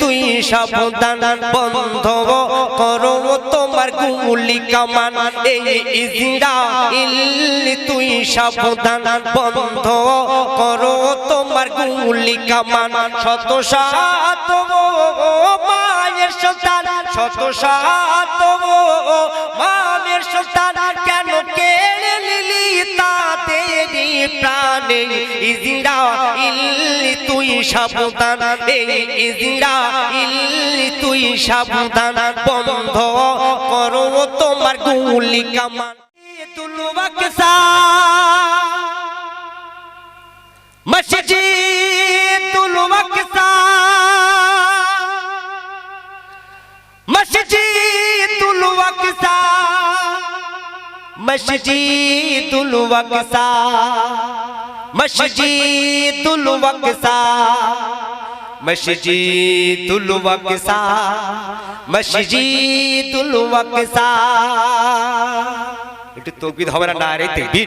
তুই সাবধান বন্ধ করো তোমার গুলি কামান। তুই সাবধান বন্ধ করো তোমার গুলি কামান। শত সাত মায়ের সন্তান, শত সাত সন্তান, কেন নিলি তাদেরই ইজিরা ইসরাইল তুই সাবধান। এই ইসরাইল তুই সাবধান। বন্ধ করো তোমার গুলি কামান। মসজিদুল মসজিদুল ওয়াকসা মসজিদুল ওয়াকসা মসজিদুল ওয়াকসা মসজিদুল ওয়াকসা একটু তকবীর হবে না না রে তাকবীর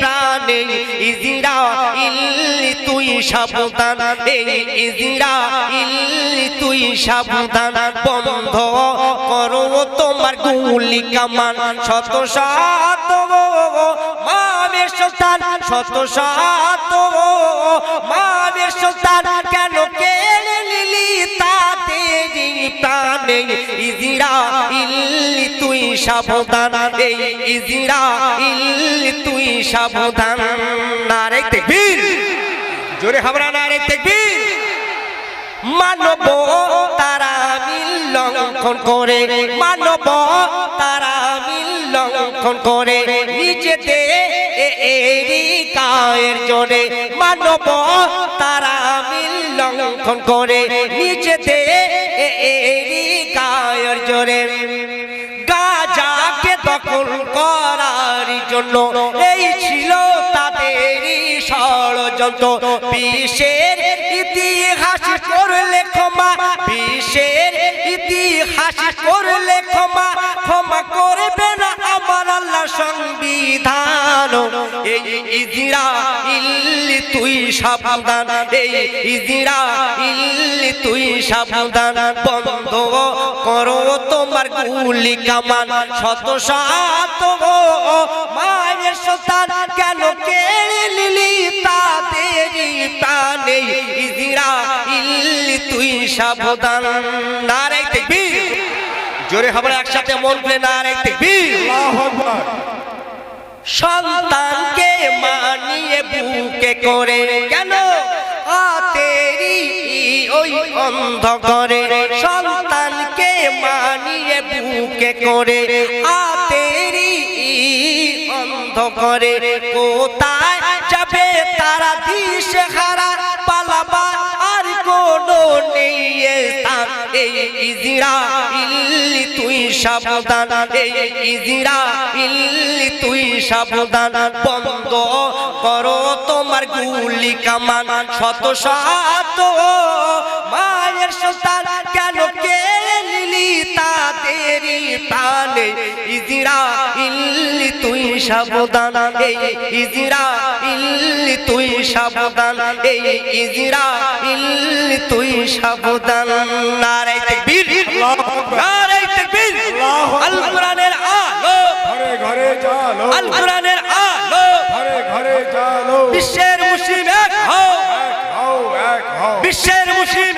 প্রাণে ইজিরা ইল্লি তুই সাবধান। ইজিরা ইল্লি তুই সাবধান। বন্ধ করো তোমার গুলি কামান। শত শত সন্তান কেন কেড়ে নিলি তাদেরই প্রাণে ইজিরা সাবধান, এই তুই সাবধান। নারে তেকবীর, জোরে হাবরা নারে তেকবীর। মানব তারা মিল লঙ্ঘন করে, মানব তারা মিল লঙ্ঘন করে, নিজেতে কায়ের জোরে। মানব তারা মিল লঙ্ঘন করে, নিজেতে কায়ের জোরে। দখল করার জন্য। এই ছিল তাদের ষড়যন্ত্র। বিশ্বের ইতিহাস করলে ক্ষমা বিশ্বের ইতিহাস করলে ক্ষমা। ক্ষমা করবে না আমার আল্লাহ সংবিধান। এই ইজিরা ইল্লি তুই সাবধান, এই ইজিরা ইল্লি তুই সাবধান, বন্ধ করো তোমার গুলি কামান, শত সাত মায়ের সন্তান, কেন কেড়ে নিলি তাদেরই প্রাণে ইজিরা ইল্লি তুই সাবধান নারে দেখবি। জোরে আমরা একসাথে মন খুলে নারে দেখবি। সন্তানকে মানিয়ে বুকে করে কেন? আতেরি ওই অন্ধ করে সন্তানকে মানিয়ে বুকে করে। আতেরি অন্ধ করে কোথায় যাবে তারা দিশে হারা পালাবা কোনো নেই তুই সাবধান, এই ইজিরা ইল্লি তুই সাবধান। বন্ধ করো তোমার গুলি কামান। শত সাত মায়ের সন্তান কেন কে নিলি তাদেরই প্রাণে ইজিরা ইল্লি তুই সাবধান, এই ইজিরা ইল্লি তুই সাবধান, এই ইজিরা ইল্লি তুই সাবধান। নারে তাকবীর। নারে তাকবীর। আল কোরআনের আলো। ঘরে ঘরে চালো। আল কোরআনের আলো। ঘরে ঘরে চালো। বিশ্বের মুসলিম এক হও। এক হও এক হও। বিশ্বের মুসলিম